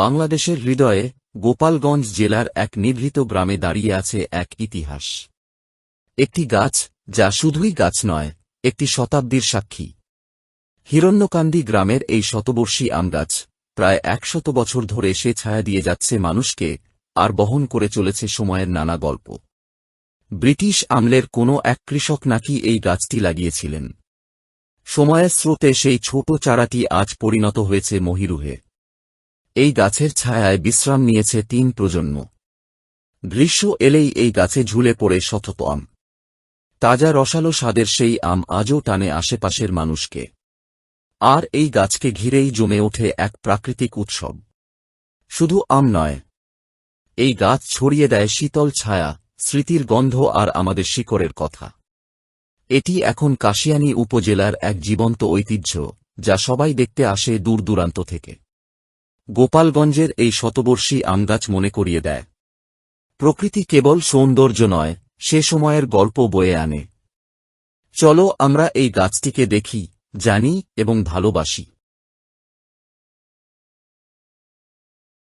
বাংলাদেশের হৃদয়ে গোপালগঞ্জ জেলার এক নিভৃত গ্রামে দাঁড়িয়ে আছে এক ইতিহাস। একটি গাছ যা শুধুই গাছ নয়, একটি শতাব্দীর সাক্ষী। হিরণ্যকান্দি গ্রামের এই শতবর্ষী আমগাছ প্রায় একশত বছর ধরে সে ছায়া দিয়ে যাচ্ছে মানুষকে আর বহন করে চলেছে সময়ের নানা গল্প। ব্রিটিশ আমলের কোনো এক কৃষক নাকি এই গাছটি লাগিয়েছিলেন। সময়ের স্রোতে সেই ছোট চারাটি আজ পরিণত হয়েছে মহিরুহে। এই গাছের ছায়ায় বিশ্রাম নিয়েছে তিন প্রজন্ম। গ্রীষ্ম এলেই এই গাছে ঝুলে পড়ে শতত আম। তাজা রসালো স্বাদের সেই আম আজও টানে আশেপাশের মানুষকে। আর এই গাছকে ঘিরেই জমে ওঠে এক প্রাকৃতিক উৎসব। শুধু আম নয়, এই গাছ ছড়িয়ে দেয় শীতল ছায়া, স্মৃতির গন্ধ আর আমাদের শিকড়ের কথা। এটি এখন কাশিয়ানী উপজেলার এক জীবন্ত ঐতিহ্য, যা সবাই দেখতে আসে দূর দূরান্ত থেকে। গোপালগঞ্জের এই শতবর্ষী আমগাছ মনে করিয়ে দেয়। প্রকৃতি কেবল সৌন্দর্য নয়, সে সময়ের গল্প বয়ে আনে। চলো আমরা এই গাছটিকে দেখি, জানি এবং ভালোবাসি।